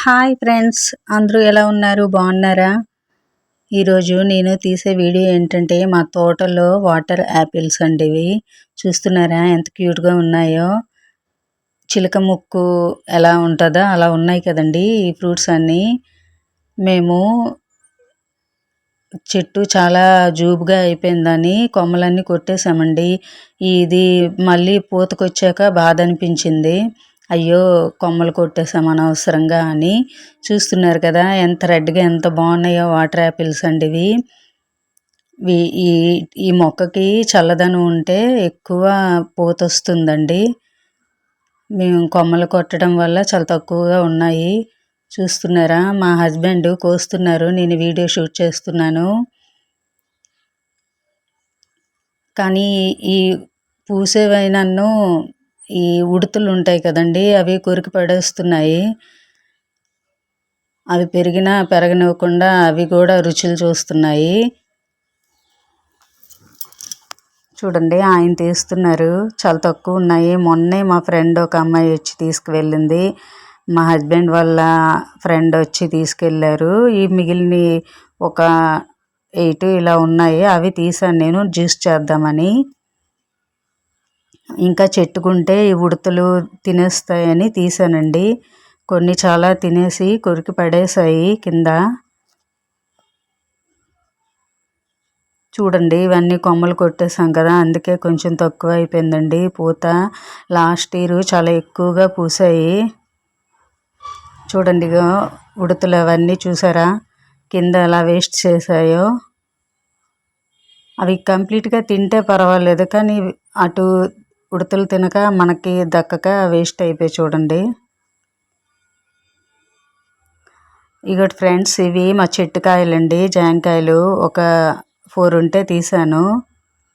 Hi friends అందరూ ఎలా ఉన్నారు? బాగున్నారా? ఈరోజు నేను తీసే వీడియో ఏంటంటే మా తోటలో వాటర్ యాపిల్స్ అండి ఇవి చూస్తున్నారా ఎంత క్యూట్గా ఉన్నాయో? చిలక ముక్కు ఎలా ఉంటుందో? అలా ఉన్నాయి కదండి ఈ ఫ్రూట్స్ అన్నీ. మేము చెట్టు చాలా జూబుగా అయిపోయిందని కొమ్మలన్నీ కొట్టేశామండి ఇది మళ్ళీ పూతకొచ్చాక బాధ అనిపించింది. అయ్యో కొమ్మలు కొట్టేసాం అనవసరంగా అని చూస్తున్నారు కదా ఎంత రెడ్గా ఎంత బాగున్నాయో వాటర్ యాపిల్స్ అండి ఇవి. ఈ ఈ మొక్కకి చల్లదనం ఉంటే ఎక్కువ పూత వస్తుందండి మేము కొమ్మలు కొట్టడం వల్ల చాలా తక్కువగా ఉన్నాయి. చూస్తున్నారా? మా హస్బెండ్ కోస్తున్నారు నేను వీడియో షూట్ చేస్తున్నాను. కానీ ఈ పూసేవైనను ఈ ఉడుతలు ఉంటాయి కదండి అవి కొరికి పడేస్తున్నాయి. అవి పెరిగినా పెరగనివ్వకుండా అవి కూడా రుచులు చూస్తున్నాయి. చూడండి ఆయన తీస్తున్నారు. చాలా తక్కువ ఉన్నాయి. మొన్నే మా ఫ్రెండ్ ఒక అమ్మాయి వచ్చి తీసుకువెళ్ళింది. మా హస్బెండ్ వాళ్ళ ఫ్రెండ్ వచ్చి తీసుకెళ్ళారు. ఈ మిగిలిన ఒక ఎయిట్ ఇలా ఉన్నాయి. అవి తీసాను నేను జ్యూస్ చేద్దామని. ఇంకా చెట్టుకుంటే ఈ ఉడతలు తినేస్తాయని తీసానండి. కొన్ని చాలా తినేసి కొరికి పడేసాయి కింద. చూడండి ఇవన్నీ కొమ్మలు కొట్టేసాం కదా అందుకే కొంచెం తక్కువ అయిపోయిందండి పూత. లాస్ట్ ఇయర్ చాలా ఎక్కువగా పూసాయి. చూడండి ఉడతలు అవన్నీ చూసారా? కింద ఎలా వేస్ట్ చేసాయో అవి కంప్లీట్గా తింటే పర్వాలేదు కానీ అటు ఉడతలు తినక మనకి దక్కక వేస్ట్ అయిపోయి చూడండి. ఇగోటి ఫ్రెండ్స్ ఇవి మా చెట్టు కాయలండి జాంకాయలు ఒక ఫోర్ ఉంటే తీసాను.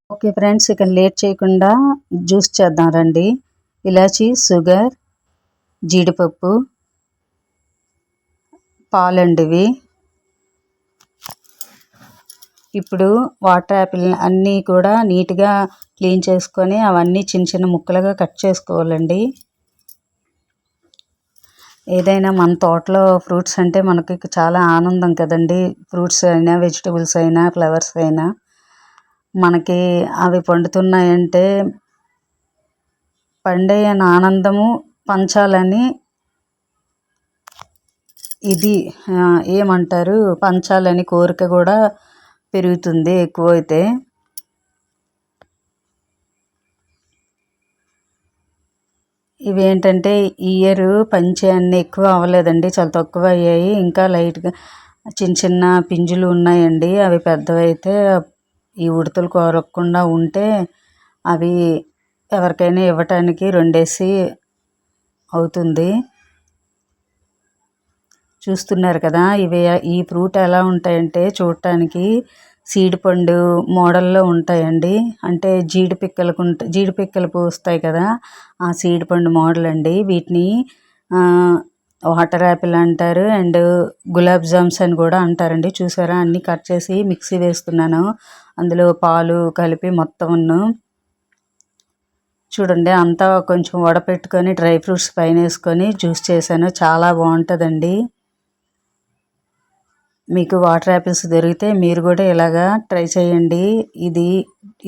ఓకే ఫ్రెండ్స్ ఇక లేట్ చేయకుండా జ్యూస్ చేద్దాం రండి. ఇలాచి షుగర్ జీడిపప్పు పాలండి ఇవి ఇప్పుడు వాటర్ యాపిల్ అన్నీ కూడా నీట్గా క్లీన్ చేసుకొని అవన్నీ చిన్న చిన్న ముక్కలుగా కట్ చేసుకోవాలండి. ఏదైనా మన తోటలో ఫ్రూట్స్ అంటే మనకి చాలా ఆనందం కదండి. ఫ్రూట్స్ అయినా వెజిటబుల్స్ అయినా ఫ్లవర్స్ అయినా మనకి అవి పండుతున్నాయంటే పండే ఆనందము పంచాలని ఇది ఏమంటారు? పంచాలని కోరిక కూడా పెరుగుతుంది ఎక్కువైతే. ఇవి ఏంటంటే ఇయర్ పంచే అన్నీ ఎక్కువ అవ్వలేదండి. చాలా తక్కువ అయ్యాయి. ఇంకా లైట్గా చిన్న చిన్న పింజులు ఉన్నాయండి. అవి పెద్దవైతే ఈ ఉడతలు కోరకుండా ఉంటే అవి ఎవరికైనా ఇవ్వటానికి రెండేసి అవుతుంది. చూస్తున్నారు కదా ఇవి ఈ ఫ్రూట్ ఎలా ఉంటాయంటే చూడటానికి సీడ్ పండు మోడల్లో ఉంటాయండి. అంటే జీడి పిక్కలకు జీడి పిక్కలు పూస్తాయి కదా ఆ సీడ్ పండు మోడల్ అండి. వీటిని వాటర్ యాపిల్ అంటారు అండ్ గులాబ్ జామ్స్ అని కూడా అంటారండి. చూసారా? అన్నీ కట్ చేసి మిక్సీ వేస్తున్నాను. అందులో పాలు కలిపి మొత్తం చూడండి అంతా కొంచెం వడపెట్టుకొని డ్రై ఫ్రూట్స్ పైన వేసుకొని జ్యూస్ చేశాను. చాలా బాగుంటుందండి. మీకు వాటర్ యాపిల్స్ దొరికితే మీరు కూడా ఇలాగా ట్రై చేయండి. ఇది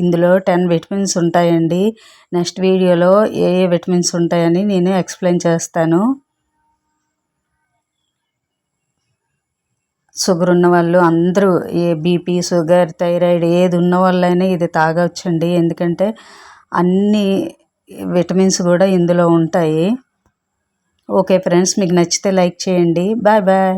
ఇందులో టెన్ విటమిన్స్ ఉంటాయండి. నెక్స్ట్ వీడియోలో ఏ ఏ విటమిన్స్ ఉంటాయని నేను ఎక్స్ప్లెయిన్ చేస్తాను. షుగర్ ఉన్న వాళ్ళు అందరూ ఏ బీపీ షుగర్ థైరాయిడ్ ఏది ఉన్న వాళ్ళైనా ఇది తాగొచ్చండి ఎందుకంటే అన్ని విటమిన్స్ కూడా ఇందులో ఉంటాయి. ఓకే ఫ్రెండ్స్ మీకు నచ్చితే లైక్ చేయండి. Bye bye